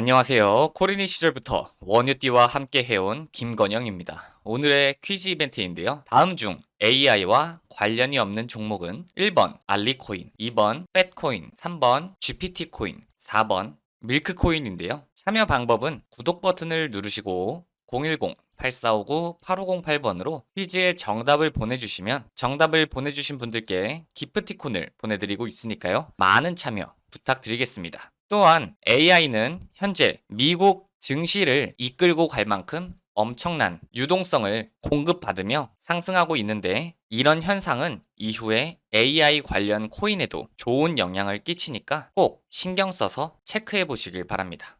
안녕하세요. 코리니 시절부터 원유띠와 함께 해온 김건영입니다. 오늘의 퀴즈 이벤트인데요. 다음 중 AI와 관련이 없는 종목은 1번 알리코인, 2번 팻코인, 3번 GPT코인, 4번 밀크코인인데요. 참여 방법은 구독 버튼을 누르시고 010-8459-8508번으로 퀴즈의 정답을 보내주시면 정답을 보내주신 분들께 기프티콘을 보내드리고 있으니까요. 많은 참여 부탁드리겠습니다. 또한 AI는 현재 미국 증시를 이끌고 갈 만큼 엄청난 유동성을 공급받으며 상승하고 있는데 이런 현상은 이후에 AI 관련 코인에도 좋은 영향을 끼치니까 꼭 신경 써서 체크해 보시길 바랍니다.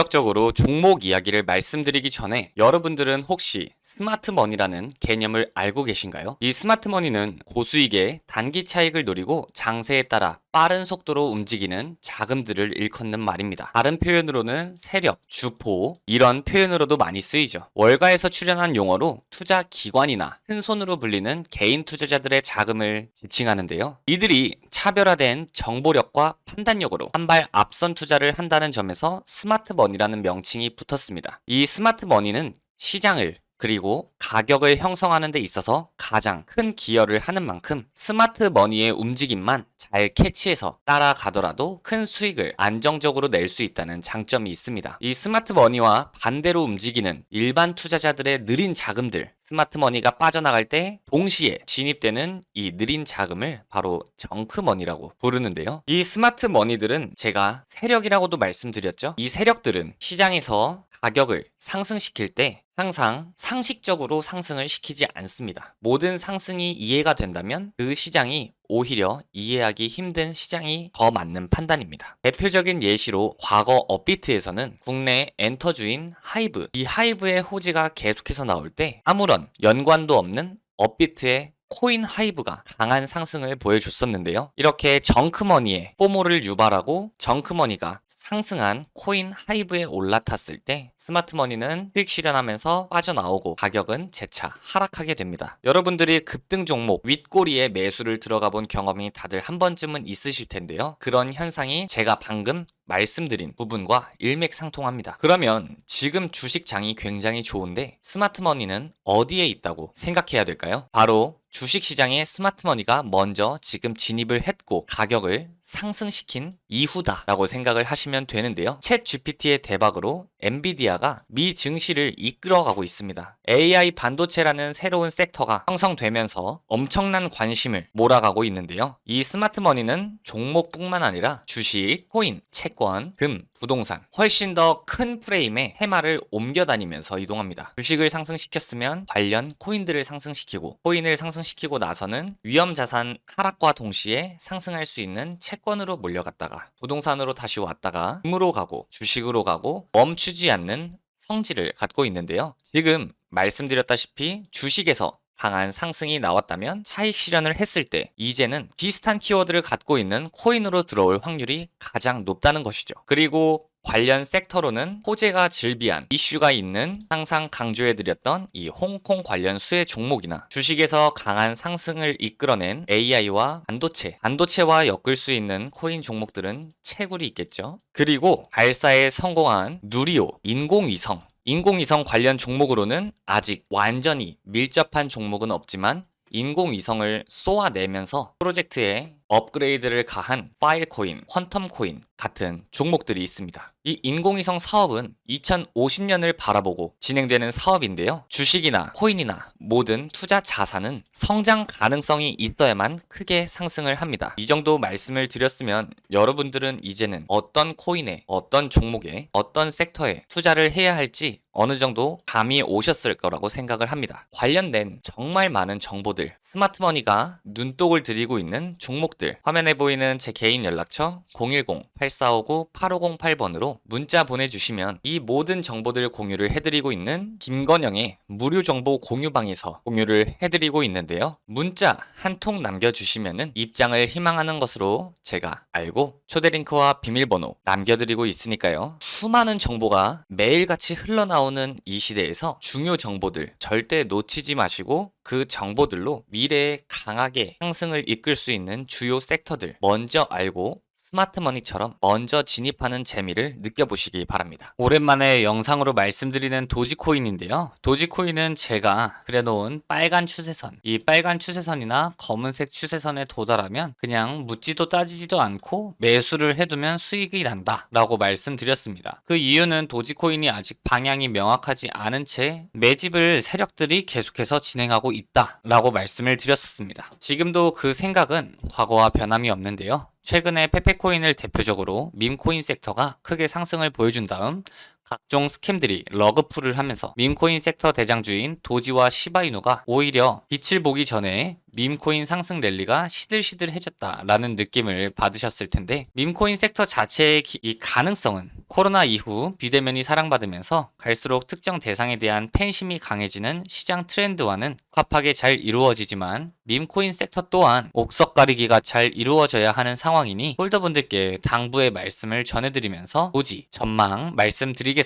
본격적으로 종목 이야기를 말씀드리기 전에 여러분들은 혹시 스마트머니라는 개념을 알고 계신가요? 이 스마트머니는 고수익의 단기 차익을 노리고 장세에 따라 빠른 속도로 움직이는 자금들을 일컫는 말입니다. 다른 표현으로는 세력, 주포 이런 표현으로도 많이 쓰이죠. 월가에서 출연한 용어로 투자 기관이나 큰 손으로 불리는 개인 투자자들의 자금을 지칭하는데요. 이들이 차별화된 정보력과 판단력으로 한 발 앞선 투자를 한다는 점에서 스마트머니라는 명칭이 붙었습니다. 이 스마트머니는 시장을 그리고 가격을 형성하는 데 있어서 가장 큰 기여를 하는 만큼 스마트 머니의 움직임만 잘 캐치해서 따라가더라도 큰 수익을 안정적으로 낼 수 있다는 장점이 있습니다. 이 스마트 머니와 반대로 움직이는 일반 투자자들의 느린 자금들, 스마트 머니가 빠져나갈 때 동시에 진입되는 이 느린 자금을 바로 정크 머니라고 부르는데요. 이 스마트 머니들은 제가 세력이라고도 말씀드렸죠. 이 세력들은 시장에서 가격을 상승시킬 때 항상 상식적으로 상승을 시키지 않습니다. 모든 상승이 이해가 된다면 그 시장이 오히려 이해하기 힘든 시장이 더 맞는 판단입니다. 대표적인 예시로 과거 업비트에서는 국내 엔터주인 하이브, 이 하이브의 호지가 계속해서 나올 때 아무런 연관도 없는 업비트의 코인 하이브가 강한 상승을 보여줬었는데요. 이렇게 정크머니에 포모를 유발하고 정크머니가 상승한 코인 하이브에 올라탔을 때 스마트머니는 수익 실현하면서 빠져나오고 가격은 재차 하락하게 됩니다. 여러분들이 급등 종목 윗꼬리에 매수를 들어가 본 경험이 다들 한 번쯤은 있으실 텐데요. 그런 현상이 제가 방금 말씀드린 부분과 일맥상통합니다. 그러면 지금 주식장이 굉장히 좋은데 스마트머니는 어디에 있다고 생각해야 될까요? 바로 주식시장에 스마트머니가 먼저 지금 진입을 했고 가격을 상승시킨 이후다라고 생각을 하시면 되는데요. 챗 GPT의 대박으로 엔비디아가 미 증시를 이끌어가고 있습니다. AI 반도체라는 새로운 섹터가 형성되면서 엄청난 관심을 몰아가고 있는데요. 이 스마트머니는 종목뿐만 아니라 주식, 코인, 채권, 금, 부동산 훨씬 더 큰 프레임의 테마를 옮겨 다니면서 이동합니다. 주식을 상승시켰으면 관련 코인들을 상승시키고 코인을 상승시키고 나서는 위험 자산 하락과 동시에 상승할 수 있는 채 권으로 몰려갔다가 부동산으로 다시 왔다가 금으로 가고 주식으로 가고 멈추지 않는 성질을 갖고 있는데요. 지금 말씀드렸다시피 주식에서 강한 상승이 나왔다면 차익 실현을 했을 때 이제는 비슷한 키워드를 갖고 있는 코인으로 들어올 확률이 가장 높다는 것이죠. 그리고 관련 섹터로는 호재가 즐비한 이슈가 있는 항상 강조해드렸던 이 홍콩 관련 수혜 종목이나 주식에서 강한 상승을 이끌어낸 AI와 반도체, 반도체와 엮을 수 있는 코인 종목들은 채굴이 있겠죠. 그리고 발사에 성공한 누리오, 인공위성, 인공위성 관련 종목으로는 아직 완전히 밀접한 종목은 없지만 인공위성을 쏘아내면서 프로젝트에 업그레이드를 가한 파일 코인, 퀀텀 코인 같은 종목들이 있습니다. 이 인공위성 사업은 2050년을 바라보고 진행되는 사업인데요. 주식이나 코인이나 모든 투자 자산은 성장 가능성이 있어야만 크게 상승을 합니다. 이 정도 말씀을 드렸으면 여러분들은 이제는 어떤 코인에, 어떤 종목에, 어떤 섹터에 투자를 해야 할지 어느 정도 감이 오셨을 거라고 생각을 합니다. 관련된 정말 많은 정보들, 스마트머니가 눈독을 들이고 있는 종목들, 화면에 보이는 제 개인 연락처 010-8459-8508번으로 문자 보내주시면 이 모든 정보들 공유를 해드리고 있는 김건영의 무료 정보 공유방에서 공유를 해드리고 있는데요. 문자 한 통 남겨주시면은 입장을 희망하는 것으로 제가 알고 초대 링크와 비밀번호 남겨드리고 있으니까요. 수많은 정보가 매일같이 흘러나오는 이 시대에서 중요 정보들 절대 놓치지 마시고 그 정보들로 미래에 강하게 상승을 이끌 수 있는 주요 섹터들 먼저 알고 스마트머니처럼 먼저 진입하는 재미를 느껴보시기 바랍니다. 오랜만에 영상으로 말씀드리는 도지코인인데요. 도지코인은 제가 그려놓은 빨간 추세선, 이 빨간 추세선이나 검은색 추세선에 도달하면 그냥 묻지도 따지지도 않고 매수를 해두면 수익이 난다 라고 말씀드렸습니다. 그 이유는 도지코인이 아직 방향이 명확하지 않은 채 매집을 세력들이 계속해서 진행하고 있다 라고 말씀을 드렸었습니다. 지금도 그 생각은 과거와 변함이 없는데요. 최근에 페페코인을 대표적으로 밈코인 섹터가 크게 상승을 보여준 다음 각종 스캠들이 러그풀을 하면서 밈코인 섹터 대장주인 도지와 시바이누가 오히려 빛을 보기 전에 밈코인 상승 랠리가 시들시들해졌다라는 느낌을 받으셨을 텐데 밈코인 섹터 자체의 기- 이 가능성은 코로나 이후 비대면이 사랑받으면서 갈수록 특정 대상에 대한 팬심이 강해지는 시장 트렌드와는 합하게 잘 이루어지지만 밈코인 섹터 또한 옥석 가리기가 잘 이루어져야 하는 상황이니 홀더분들께 당부의 말씀을 전해드리면서 도지 전망 말씀드리겠습니다.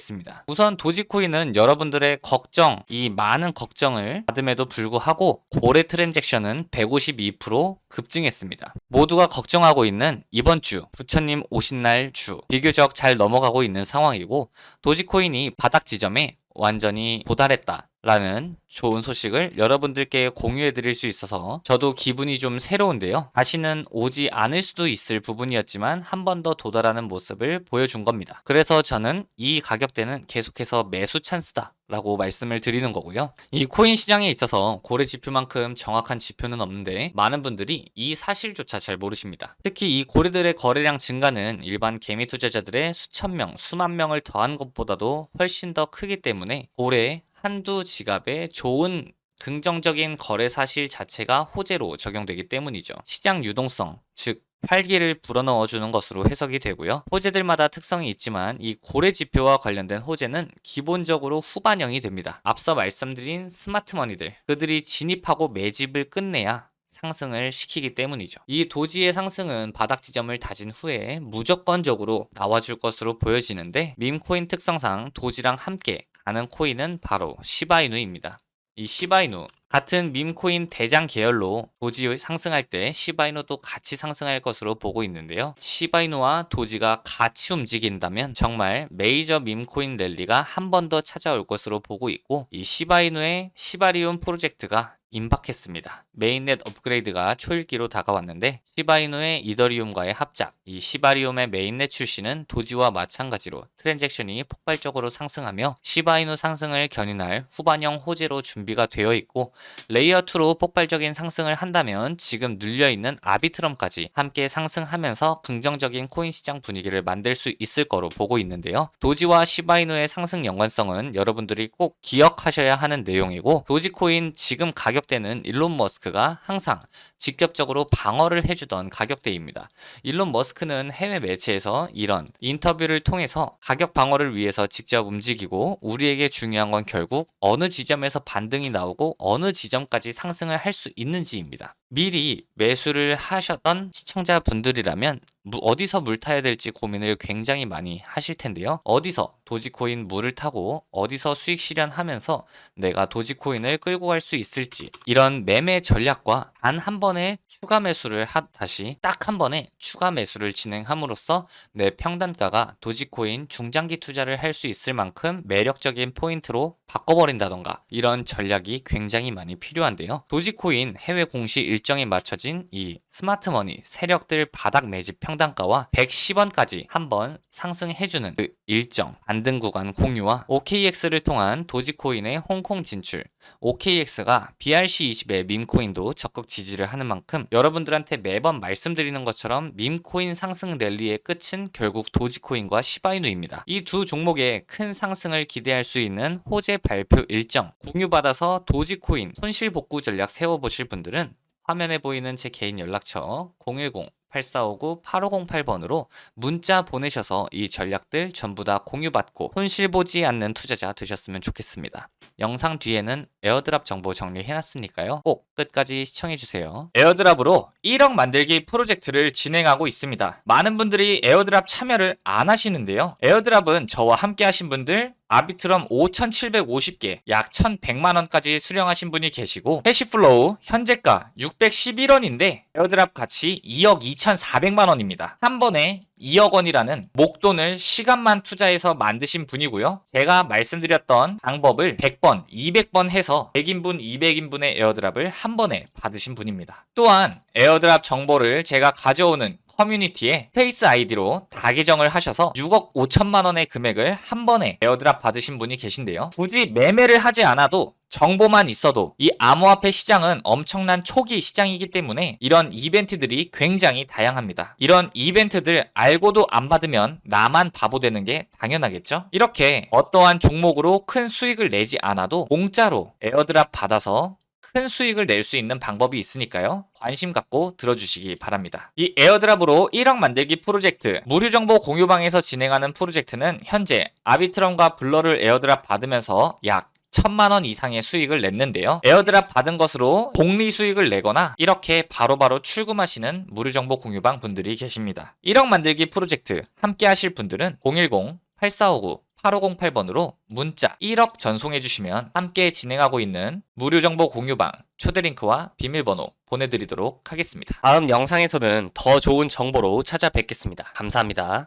우선 도지코인은 여러분들의 걱정, 이 많은 걱정을 받음에도 불구하고 고래 트랜잭션은 152% 급증했습니다. 모두가 걱정하고 있는 이번 주 부처님 오신 날 주 비교적 잘 넘어가고 있는 상황이고 도지코인이 바닥 지점에 완전히 도달했다. 라는 좋은 소식을 여러분들께 공유해 드릴 수 있어서 저도 기분이 좀 새로운데요. 다시는 오지 않을 수도 있을 부분이었지만 한 번 더 도달하는 모습을 보여준 겁니다. 그래서 저는 이 가격대는 계속해서 매수 찬스다. 라고 말씀을 드리는 거고요. 이 코인 시장에 있어서 고래 지표만큼 정확한 지표는 없는데 많은 분들이 이 사실조차 잘 모르십니다. 특히 이 고래들의 거래량 증가는 일반 개미 투자자들의 수천 명, 수만 명을 더한 것보다도 훨씬 더 크기 때문에 고래 한두 지갑에 좋은 긍정적인 거래 사실 자체가 호재로 적용되기 때문이죠. 시장 유동성, 즉 활기를 불어넣어 주는 것으로 해석이 되고요. 호재들마다 특성이 있지만 이 고래 지표와 관련된 호재는 기본적으로 후반형이 됩니다. 앞서 말씀드린 스마트머니들, 그들이 진입하고 매집을 끝내야 상승을 시키기 때문이죠. 이 도지의 상승은 바닥 지점을 다진 후에 무조건적으로 나와줄 것으로 보여지는데 밈코인 특성상 도지랑 함께 가는 코인은 바로 시바이누입니다. 이 시바이누 같은 밈코인 대장 계열로 도지 상승할 때 시바이누도 같이 상승할 것으로 보고 있는데요. 시바이누와 도지가 같이 움직인다면 정말 메이저 밈코인 랠리가 한 번 더 찾아올 것으로 보고 있고 이 시바이누의 시바리움 프로젝트가 임박했습니다. 메인넷 업그레이드가 초읽기로 다가왔는데 시바이누의 이더리움과의 합작, 이 시바리움의 메인넷 출시는 도지와 마찬가지로 트랜잭션이 폭발적으로 상승하며 시바이누 상승을 견인할 후반형 호재로 준비가 되어 있고 레이어 2로 폭발적인 상승을 한다면 지금 눌려 있는 아비트럼까지 함께 상승하면서 긍정적인 코인 시장 분위기를 만들 수 있을 거로 보고 있는데요. 도지와 시바이누의 상승 연관성은 여러분들이 꼭 기억하셔야 하는 내용이고 도지코인 지금 가격 대는 일론 머스크가 항상 직접적으로 방어를 해주던 가격대입니다. 일론 머스크는 해외 매체에서 이런 인터뷰를 통해서 가격 방어를 위해서 직접 움직이고 우리에게 중요한 건 결국 어느 지점에서 반등이 나오고 어느 지점까지 상승을 할 수 있는지입니다. 미리 매수를 하셨던 시청자분들이라면 무- 어디서 물 타야 될지 고민을 굉장히 많이 하실 텐데요. 어디서 도지코인 물을 타고 어디서 수익 실현하면서 내가 도지코인을 끌고 갈 수 있을지 이런 매매 전략과 단 한 번의 추가 매수를 하, 다시 딱 한 번에 추가 매수를 진행함으로써 내 평단가가 도지코인 중장기 투자를 할 수 있을 만큼 매력적인 포인트로 바꿔버린다던가 이런 전략이 굉장히 많이 필요한데요. 도지코인 해외 공시 일정에 맞춰진 이 스마트머니 세력들 바닥 매집 평단가와 110원까지 한번 상승해주는 그 일정 반등 구간 공유와 OKX를 통한 도지코인의 홍콩 진출 OKX가 BRC20의 밈코인도 적극 지지를 하는 만큼 여러분들한테 매번 말씀드리는 것처럼 밈코인 상승 랠리의 끝은 결국 도지코인과 시바이누입니다. 이 두 종목의 큰 상승을 기대할 수 있는 호재 발표 일정 공유받아서 도지코인 손실 복구 전략 세워보실 분들은 화면에 보이는 제 개인 연락처 010 8459-8508번으로 문자 보내셔서 이 전략들 전부 다 공유받고 손실 보지 않는 투자자 되셨으면 좋겠습니다. 영상 뒤에는 에어드랍 정보 정리해놨으니까요. 꼭 끝까지 시청해주세요. 에어드랍으로 1억 만들기 프로젝트를 진행하고 있습니다. 많은 분들이 에어드랍 참여를 안 하시는데요. 에어드랍은 저와 함께 하신 분들 아비트럼 5,750개, 약 1,100만원까지 수령하신 분이 계시고, 해시플로우 현재가 611원인데, 에어드랍 가치 2억 2,400만원입니다. 한 번에 2억 원이라는 목돈을 시간만 투자해서 만드신 분이고요. 제가 말씀드렸던 방법을 100번, 200번 해서 100인분, 200인분의 에어드랍을 한 번에 받으신 분입니다. 또한 에어드랍 정보를 제가 가져오는 커뮤니티에 페이스 아이디로 다 계정을 하셔서 6억 5천만 원의 금액을 한 번에 에어드랍 받으신 분이 계신데요. 굳이 매매를 하지 않아도 정보만 있어도 이 암호화폐 시장은 엄청난 초기 시장이기 때문에 이런 이벤트들이 굉장히 다양합니다. 이런 이벤트들 알고도 안 받으면 나만 바보 되는 게 당연하겠죠? 이렇게 어떠한 종목으로 큰 수익을 내지 않아도 공짜로 에어드랍 받아서 큰 수익을 낼 수 있는 방법이 있으니까요. 관심 갖고 들어주시기 바랍니다. 이 에어드랍으로 1억 만들기 프로젝트 무료 정보 공유방에서 진행하는 프로젝트는 현재 아비트럼과 블러를 에어드랍 받으면서 약 천만 원 이상의 수익을 냈는데요. 에어드랍 받은 것으로 복리 수익을 내거나 이렇게 바로바로 출금하시는 무료 정보 공유방 분들이 계십니다. 1억 만들기 프로젝트 함께 하실 분들은 010 8459 8508번으로 문자 1억 전송해 주시면 함께 진행하고 있는 무료 정보 공유방 초대 링크와 비밀번호 보내드리도록 하겠습니다. 다음 영상에서는 더 좋은 정보로 찾아뵙겠습니다. 감사합니다.